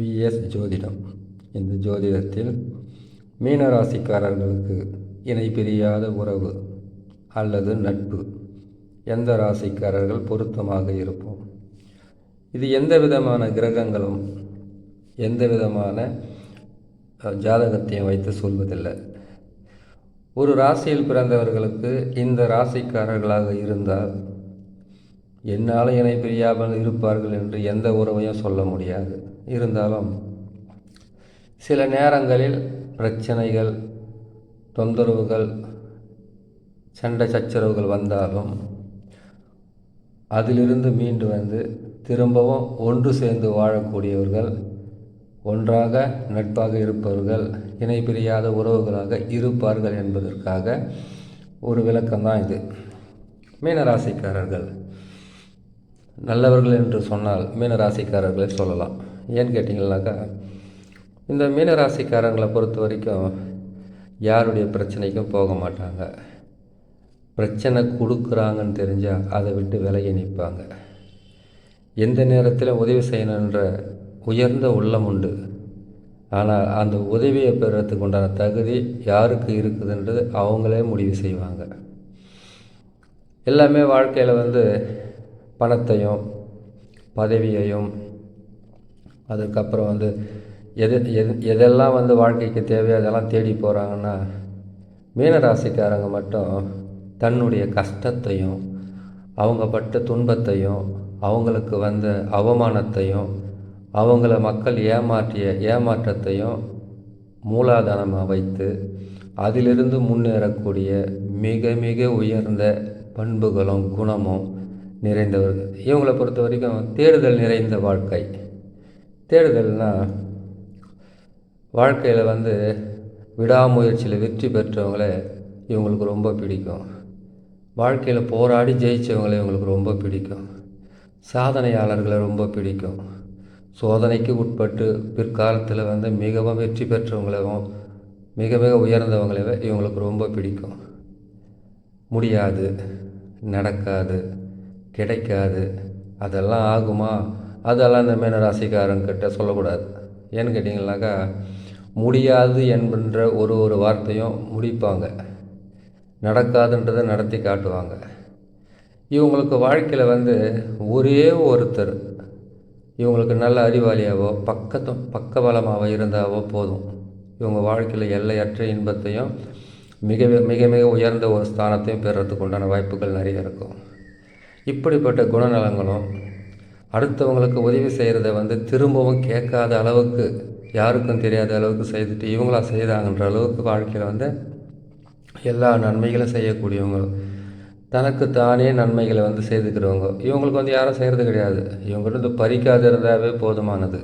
Vs ஜோதிடம். இந்த ஜோதிடத்தில் மீனராசிக்காரர்களுக்கு இணை பிரியாத உறவு அல்லது நட்பு. எந்த ராசிக்காரர்கள் பொருத்தமாக இருப்போம்? இது எந்த விதமான கிரகங்களும் எந்த விதமான ஜாதகத்தையும் வைத்து சொல்வதில்லை. ஒரு ராசியில் பிறந்தவர்களுக்கு இந்த ராசிக்காரர்களாக இருந்தால் என்னால் இணை பிரியாமல் இருப்பார்கள் என்று எந்த உறவையும் சொல்ல முடியாது. இருந்தாலும் சில நேரங்களில் பிரச்சனைகள் தொந்தரவுகள் சண்டை சச்சரவுகள் வந்தாலும் அதிலிருந்து மீண்டு வந்து திரும்பவும் ஒன்று சேர்ந்து வாழக்கூடியவர்கள் ஒன்றாக நட்பாக இருப்பவர்கள் இணை பிரியாத உறவுகளாக இருப்பார்கள் என்பதற்காக ஒரு விளக்கம்தான் இது. மீனராசிக்காரர்கள். நல்லவர்கள் என்று சொன்னால் மீனராசிக்காரர்களை சொல்லலாம். ஏன்னு கேட்டிங்கன்னாக்கா இந்த மீனராசிக்காரங்களை பொறுத்த வரைக்கும் யாருடைய பிரச்சனைக்கும் போக மாட்டாங்க. பிரச்சனை கொடுக்குறாங்கன்னு தெரிஞ்சால் அதை விட்டு விலகி நிற்பாங்க. எந்த நேரத்தில் உதவி செய்யணுன்ற உயர்ந்த உள்ளம் உண்டு. ஆனால் அந்த உதவியை பெறுறதுக்கு உண்டான தகுதி யாருக்கு இருக்குதுன்றது அவங்களே முடிவு செய்வாங்க. எல்லாமே வாழ்க்கையில் வந்து பணத்தையும் பதவியையும் அதுக்கப்புறம் வந்து எது எது எதெல்லாம் வந்து வாழ்க்கைக்கு தேவையோ அதெல்லாம் தேடி போகிறாங்கன்னா மீனராசிக்காரங்க மட்டும் தன்னுடைய கஷ்டத்தையும் அவங்க பட்ட துன்பத்தையும் அவங்களுக்கு வந்த அவமானத்தையும் அவங்கள மக்கள் ஏமாற்றிய ஏமாற்றத்தையும் மூலாதாரமாக வைத்து அதிலிருந்து முன்னேறக்கூடிய மிக மிக உயர்ந்த பண்புகளும் குணமும் நிறைந்தவர்கள். இவங்களை பொறுத்த வரைக்கும் தேடுதல் நிறைந்த வாழ்க்கை. தேடுதல்னால் வாழ்க்கையில் வந்து விடாமுயற்சியில் வெற்றி பெற்றவங்கள இவங்களுக்கு ரொம்ப பிடிக்கும். வாழ்க்கையில் போராடி ஜெயித்தவங்களை இவங்களுக்கு ரொம்ப பிடிக்கும். சாதனையாளர்களை ரொம்ப பிடிக்கும். சோதனைக்கு உட்பட்டு பிற்காலத்தில் வந்து மிகவும் வெற்றி பெற்றவங்களையும் மிக மிக உயர்ந்தவங்களவே இவங்களுக்கு ரொம்ப பிடிக்கும். முடியாது நடக்காது கிடைக்காது அதெல்லாம் ஆகுமா? அதெல்லாம் இந்த மீனராசிக்காரங்கிட்ட சொல்லக்கூடாது. ஏன்னு கேட்டிங்கனாக்கா முடியாது என்கின்ற ஒரு ஒரு வார்த்தையும் முடிப்பாங்க. நடக்காதுன்றதை நடத்தி காட்டுவாங்க. இவங்களுக்கு வாழ்க்கையில் வந்து ஒரே ஒருத்தர் இவங்களுக்கு நல்ல அறிவாளியாவோ பக்கத்து பக்கபலமாவோ இருந்தாவோ போதும். இவங்க வாழ்க்கையில் எல்லையற்ற இன்பத்தையும் மிக மிக மிக உயர்ந்த ஒரு ஸ்தானத்தையும் பெறுறதுக்கு உண்டான வாய்ப்புகள் நிறைய இருக்கும். இப்படிப்பட்ட குணநலங்களும் அடுத்தவங்களுக்கு உதவி செய்கிறத வந்து திரும்பவும் கேட்காத அளவுக்கு யாருக்கும் தெரியாத அளவுக்கு செய்துட்டு இவங்களா செய்தாங்கன்ற அளவுக்கு வாழ்க்கையில் வந்து எல்லா நன்மைகளும் செய்யக்கூடியவங்களும் தனக்கு தானே நன்மைகளை வந்து செய்துக்கிறவங்க. இவங்களுக்கு வந்து யாரும் செய்கிறது கிடையாது. இவங்கள்ட்ட பறிக்காது இருந்தாவே போதுமானது.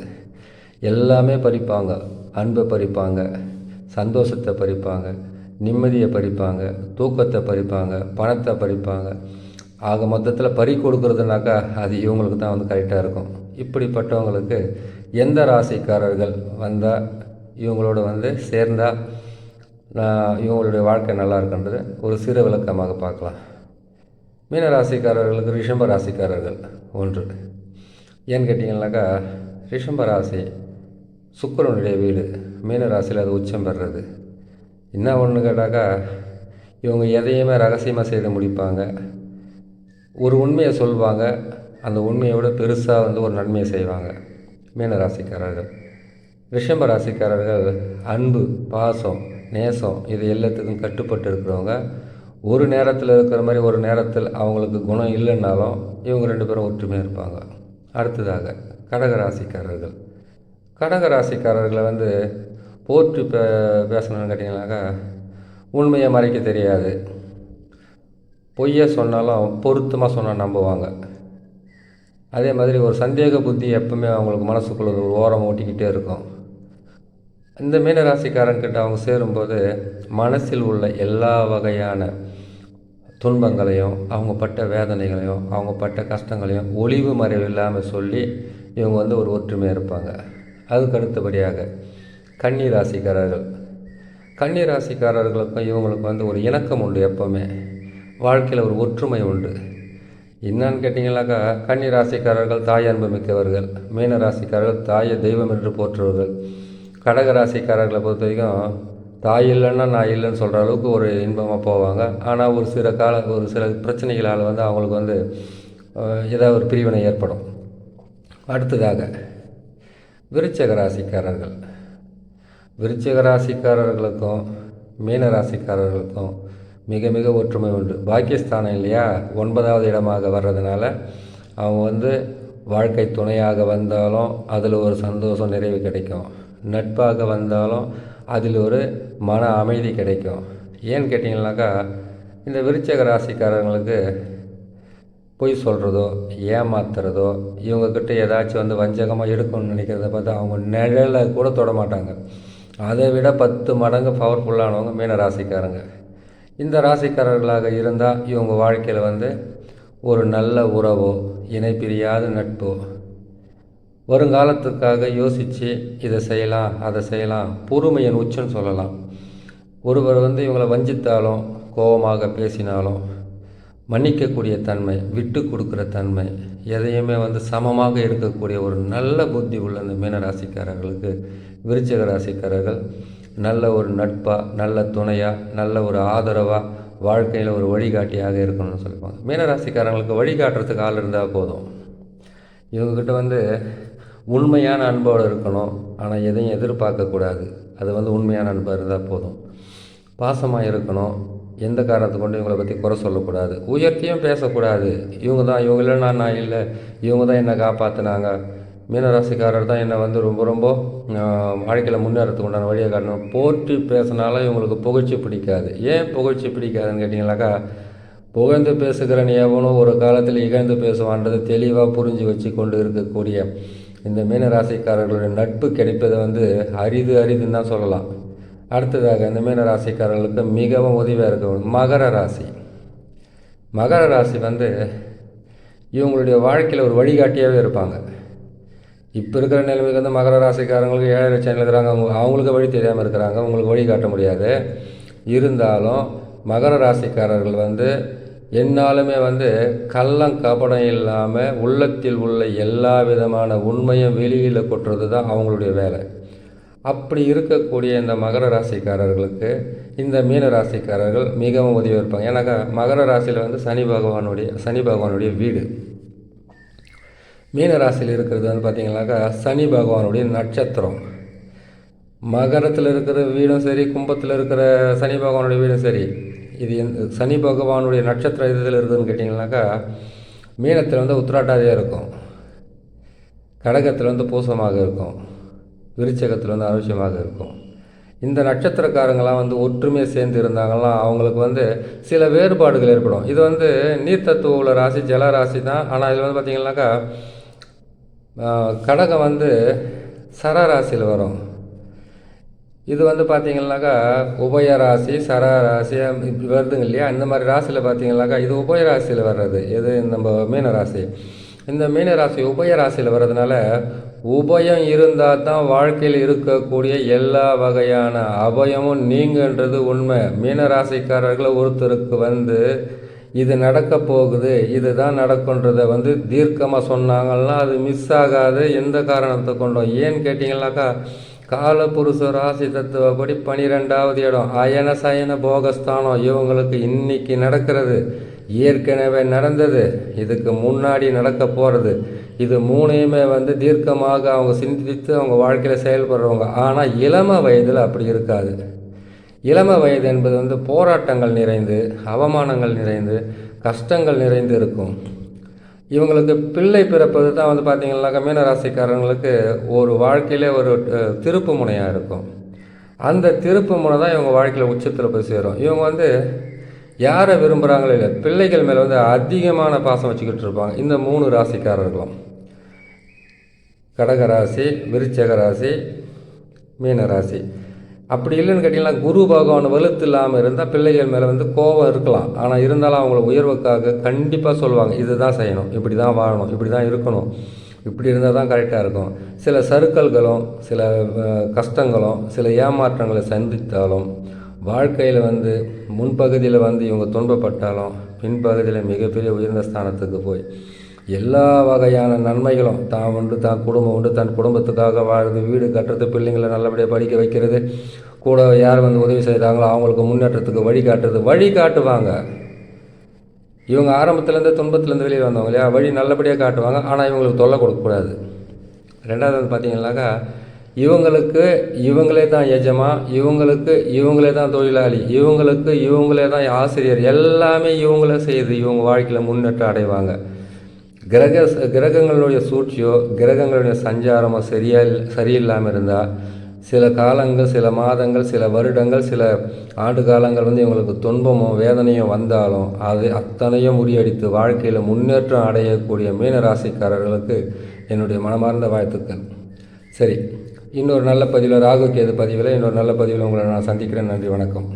எல்லாமே பறிப்பாங்க. அன்பை பறிப்பாங்க. சந்தோஷத்தை பறிப்பாங்க. நிம்மதியை பறிப்பாங்க. தூக்கத்தை பறிப்பாங்க. பணத்தை பறிப்பாங்க. ஆக மொத்தத்தில் பறி கொடுக்குறதுனாக்கா அது இவங்களுக்கு தான் வந்து கரெக்டாக இருக்கும். இப்படிப்பட்டவங்களுக்கு எந்த ராசிக்காரர்கள் வந்தால் இவங்களோட வந்து சேர்ந்தால் நான் இவங்களுடைய வாழ்க்கை நல்லா இருக்குன்றது ஒரு சிறு விளக்கமாக பார்க்கலாம். மீன ராசிக்காரர்களுக்கு ரிஷம்ப ராசிக்காரர்கள் ஒன்று. ஏன்னு கேட்டிங்கனாக்கா ரிஷம்ப ராசி சுக்கிரனுடைய வீடு. மீன ராசியில் அது உச்சம் பெறுறது. என்ன ஒன்று கேட்டாக்கா இவங்க எதையுமே ரகசியமாக செய்து முடிப்பாங்க. ஒரு உண்மையை சொல்லுவாங்க அந்த உண்மையை விட பெருசாக வந்து ஒரு நன்மையை செய்வாங்க. மீன ராசிக்காரர்கள். ரிஷம்ப ராசிக்காரர்கள் அன்பு பாசம் நேசம் இது எல்லாத்துக்கும் கட்டுப்பட்டு இருக்கிறவங்க. ஒரு நேரத்தில் இருக்கிற மாதிரி ஒரு நேரத்தில் அவங்களுக்கு குணம் இல்லைன்னாலும் இவங்க ரெண்டு பேரும் ஒற்றுமையாக இருப்பாங்க. அடுத்ததாக கடக ராசிக்காரர்கள். கடக ராசிக்காரர்களை வந்து போற்று பே பேசணும்னு கேட்டிங்கனாக்கா உண்மையை மறைக்க தெரியாது. பொய்யை சொன்னாலும் பொருத்தமாக சொன்னால் நம்புவாங்க. அதே மாதிரி ஒரு சந்தேக புத்தி எப்பவுமே அவங்களுக்கு மனசுக்குள்ள ஒரு ஓரம் ஓட்டிக்கிட்டே இருக்கும். இந்த மீனராசிக்காரன்கிட்ட அவங்க சேரும்போது மனசில் உள்ள எல்லா வகையான துன்பங்களையும் அவங்க பட்ட வேதனைகளையும் அவங்க பட்ட கஷ்டங்களையும் ஒளிவு மறைவு இல்லாமல் சொல்லி இவங்க வந்து ஒரு ஒற்றுமையாக இருப்பாங்க. அதுக்கு அடுத்தபடியாக கன்னி ராசிக்காரர்கள் கன்னி ராசிக்காரர்களுக்கும் இவங்களுக்கு வந்து ஒரு இணக்கம் உண்டு எப்போவுமே. வாழ்க்கையில் ஒரு ஒற்றுமை உண்டு. என்னன்னு கேட்டிங்கனாக்கா கன்னி ராசிக்காரர்கள் தாய் அன்பு மிக்கவர்கள் மீன ராசிக்காரர்கள் தாயை தெய்வம் என்று போற்றுவர்கள் கடக ராசிக்காரர்களை பொறுத்த வரைக்கும் தாய் இல்லைன்னா நான் இல்லைன்னு சொல்கிற அளவுக்கு ஒரு இன்பமாக போவாங்க. ஆனால் ஒரு சில கால ஒரு சில பிரச்சனைகளால் வந்து அவங்களுக்கு வந்து ஏதாவது ஒரு பிரிவினை ஏற்படும். அடுத்ததாக விருச்சக ராசிக்காரர்கள். விருச்சக ராசிக்காரர்களுக்கும் மீன ராசிக்காரர்களுக்கும் மிக மிக ஒற்றுமை உண்டு. பாக்கியஸ்தானம் இல்லையா? ஒன்பதாவது இடமாக வர்றதுனால அவங்க வந்து வாழ்க்கை துணையாக வந்தாலும் அதில் ஒரு சந்தோஷம் நிறைவு கிடைக்கும். நட்பாக வந்தாலும் அதில் ஒரு மன அமைதி கிடைக்கும். ஏன்னு கேட்டிங்கனாக்கா இந்த விருச்சக ராசிக்காரங்களுக்கு பொய் சொல்கிறதோ ஏமாத்துறதோ இவங்கக்கிட்ட ஏதாச்சும் வந்து வஞ்சகமாக எடுக்கணும்னு நினைக்கிறத பார்த்தா அவங்க நிழலை கூட தொட மாட்டாங்க. அதை விட பத்து மடங்கு பவர்ஃபுல்லானவங்க மீன ராசிக்காரங்க. இந்த ராசிக்காரர்களாக இருந்தால் இவங்க வாழ்க்கையில் வந்து ஒரு நல்ல உறவோ இணைப்பிரியாத நட்போ. வருங்காலத்துக்காக யோசித்து இதை செய்யலாம் அதை செய்யலாம். பொறுமையின் உச்சன்னு சொல்லலாம். ஒருவர் வந்து இவங்களை வஞ்சித்தாலும் கோபமாக பேசினாலும் மன்னிக்கக்கூடிய தன்மை விட்டு கொடுக்குற தன்மை எதையுமே வந்து சமமாக இருக்கக்கூடிய ஒரு நல்ல புத்தி உள்ள இந்த மீன ராசிக்காரர்களுக்கு ராசிக்காரர்கள் நல்ல ஒரு நட்பாக நல்ல துணையாக நல்ல ஒரு ஆதரவாக வாழ்க்கையில் ஒரு வழிகாட்டியாக இருக்கணும்னு சொல்லுவாங்க மீனராசிக்காரங்களுக்கு வழிகாட்டுறதுக்கு ஆள் இருந்தால் போதும். இவங்கக்கிட்ட வந்து உண்மையான அன்போடு இருக்கணும். ஆனால் எதையும் எதிர்பார்க்கக்கூடாது அது வந்து உண்மையான அன்பாக இருந்தால் போதும். பாசமாக இருக்கணும். எந்த காரணத்தை கொண்டு இவங்களை பற்றி குறை சொல்லக்கூடாது. உயர்த்தியும் பேசக்கூடாது. இவங்க தான் இவங்க இல்லைன்னா நான் இல்லை. இவங்க தான் என்னை காப்பாற்றினாங்க மீனராசிக்காரர் தான் என்னை வந்து ரொம்ப ரொம்ப வாழ்க்கையில் முன்னேறதுக்கு உண்டான வழியை காட்டணும். போற்றி பேசினாலும் இவங்களுக்கு புகழ்ச்சி பிடிக்காது. ஏன் புகழ்ச்சி பிடிக்காதுன்னு கேட்டிங்கனாக்கா புகழ்ந்து பேசுகிறன் எவனும் ஒரு காலத்தில் இகழ்ந்து பேசுவான்றது தெளிவாக புரிஞ்சு வச்சு கொண்டு இருக்கக்கூடிய இந்த மீனராசிக்காரர்களுடைய நட்பு கிடைப்பதை வந்து அரிது அரிதுன்னு தான் சொல்லலாம். அடுத்ததாக இந்த மீனராசிக்காரர்களுக்கு மிகவும் உதவியாக இருக்கும் மகர ராசி. மகர ராசி வந்து இவங்களுடைய வாழ்க்கையில் ஒரு வழிகாட்டியாகவே இருப்பாங்க. இப்போ இருக்கிற நிலைமைக்கு வந்து மகர ராசிக்காரங்களுக்கு ஏழரை லட்சம் இருக்கிறாங்க அவங்க அவங்களுக்கு வழி தெரியாமல் இருக்கிறாங்க. அவங்களுக்கு வழி காட்ட முடியாது. இருந்தாலும் மகர ராசிக்காரர்கள் வந்து என்னாலுமே வந்து கள்ளம் கபடம் இல்லாமல் உள்ளத்தில் உள்ள எல்லா விதமான உண்மையும் வெளியில் கொட்டுறது தான் அவங்களுடைய வேலை. அப்படி இருக்கக்கூடிய இந்த மகர ராசிக்காரர்களுக்கு இந்த மீன ராசிக்காரர்கள் மிகவும் உதவி இருப்பாங்க. ஏன்னாக்கா மகர ராசியில் வந்து சனி பகவானுடைய சனி பகவானுடைய வீடு. மீன ராசியில் இருக்கிறது வந்து பார்த்தீங்கன்னாக்கா சனி பகவானுடைய நட்சத்திரம். மகரத்தில் இருக்கிற வீடும் சரி கும்பத்தில் இருக்கிற சனி பகவானுடைய வீடும் சரி இது எந்த சனி பகவானுடைய நட்சத்திரம் இதில் இருக்குதுன்னு கேட்டிங்கனாக்கா மீனத்தில் வந்து உத்திராட்டாதியாக இருக்கும். கடகத்தில் வந்து பூசமாக இருக்கும். விருச்சகத்தில் வந்து அனுஷமாக இருக்கும். இந்த நட்சத்திரக்காரங்களாம் வந்து ஒற்றுமையாக சேர்ந்து இருந்தாங்கன்னா அவங்களுக்கு வந்து சில வேறுபாடுகள் ஏற்படும். இது வந்து நீர் தத்துவ உள்ள ராசி ஜல ராசி தான். ஆனால் இதில் வந்து பார்த்திங்கனாக்கா கடகம் வந்து சர ராசியில் வரும். இது வந்து பார்த்தீங்கன்னாக்கா உபய ராசி சர ராசி இப்படி வருதுங்க இல்லையா? இந்த மாதிரி ராசியில் பார்த்தீங்கன்னாக்கா இது உபய ராசியில் வர்றது. இது நம்ம மீன ராசி. இந்த மீன ராசி உபய ராசியில் வர்றதுனால உபயம் இருந்தால் தான் வாழ்க்கையில் இருக்கக்கூடிய எல்லா வகையான அபயமும் நீங்கன்றது உண்மை. மீனராசிக்காரர்களை ஒருத்தருக்கு வந்து இது நடக்க போகுது இதுதான் நடக்குன்றதை வந்து தீர்க்கமாக சொன்னாங்கன்னா அது மிஸ் ஆகாது. எந்த காரணத்தை கொண்டோம்? ஏன்னு கேட்டிங்கனாக்கா காலபுருஷ ராசி தத்துவப்படி பனிரெண்டாவது இடம் அயன சயன போகஸ்தானம். இவங்களுக்கு இன்னைக்கு நடக்கிறது ஏற்கனவே நடந்தது. இதுக்கு முன்னாடி நடக்க போகிறது இது மூணையுமே வந்து தீர்க்கமாக அவங்க சிந்தித்து அவங்க வாழ்க்கையில் செயல்படுறவங்க. ஆனால் இளம வயதில் அப்படி இருக்காது. இளம வயது என்பது வந்து போராட்டங்கள் நிறைந்து அவமானங்கள் நிறைந்து கஷ்டங்கள் நிறைந்து இருக்கும். இவங்களுக்கு பிள்ளை பிறப்பது தான் வந்து பார்த்தீங்கன்னாக்கா மீனராசிக்காரங்களுக்கு ஒரு வாழ்க்கையிலே ஒரு திருப்பு முனையாக இருக்கும். அந்த திருப்பு முனை தான் இவங்க வாழ்க்கையில் உச்சத்தில் போய் சேரும். இவங்க வந்து யாரை விரும்புகிறாங்களோ இல்லை பிள்ளைகள் மேலே வந்து அதிகமான பாசம் வச்சுக்கிட்டு இருப்பாங்க. இந்த மூணு ராசிக்காரர்களும். கடக ராசி விருச்சக ராசி மீனராசி. அப்படி இல்லைன்னு கேட்டிங்கன்னா குரு பகவான் வலுத்து இல்லாமல் இருந்தால் பிள்ளைகள் மேலே வந்து கோபம் இருக்கலாம். ஆனால் இருந்தாலும் அவங்கள உயர்வுக்காக கண்டிப்பாக சொல்லுவாங்க இதுதான் செய்யணும் இப்படி தான் வாழணும் இப்படி தான் இருக்கணும். இப்படி இருந்தால் தான் கரெக்டாக இருக்கும். சில சறுக்கல்களும் சில கஷ்டங்களும் சில ஏமாற்றங்களை சந்தித்தாலும் வாழ்க்கையில் வந்து முன்பகுதியில் வந்து இவங்க துன்பப்பட்டாலும் பின்பகுதியில் மிகப்பெரிய உயர்ந்த ஸ்தானத்துக்கு போய் எல்லா வகையான நன்மைகளும் தான் உண்டு தான் குடும்பம் உண்டு தன் குடும்பத்துக்காக வாழ்றது வீடு கட்டுறது பிள்ளைங்களை நல்லபடியாக படிக்க வைக்கிறது. கூட யார் வந்து உதவி செய்கிறாங்களோ அவங்களுக்கு முன்னேற்றத்துக்கு வழி காட்டுறது. வழி காட்டுவாங்க. இவங்க ஆரம்பத்துலேருந்து துன்பத்துலேருந்து வெளியே வந்தவங்க இல்லையா? வழி நல்லபடியாக காட்டுவாங்க. ஆனால் இவங்களுக்கு தொல்லை கொடுக்கக்கூடாது ரெண்டாவது வந்து பார்த்தீங்கன்னாக்கா இவங்களுக்கு இவங்களே தான் எஜமா இவங்களுக்கு இவங்களே தான் தொழிலாளி இவங்களுக்கு இவங்களே தான் ஆசிரியர். எல்லாமே இவங்களே செய்யுது இவங்க வாழ்க்கையில் முன்னேற்றம் அடைவாங்க. கிரக கிரகங்களுடைய சூழ்ச்சியோ கிரகங்களுடைய சஞ்சாரமோ சரியா சரியில்லாமல் இருந்தால் சில காலங்கள் சில மாதங்கள் சில வருடங்கள் சில ஆண்டு காலங்கள் வந்து இவங்களுக்கு துன்பமோ வேதனையோ வந்தாலும் அது அத்தனையும் முறியடித்து வாழ்க்கையில் முன்னேற்றம் அடையக்கூடிய மீனராசிக்காரர்களுக்கு என்னுடைய மனமார்ந்த வாழ்த்துக்கள். சரி இன்னொரு நல்ல பதிவில் ராகு கேது பதிவில் இன்னொரு நல்ல பதிவில் உங்களை நான் சந்திக்கிறேன். நன்றி வணக்கம்.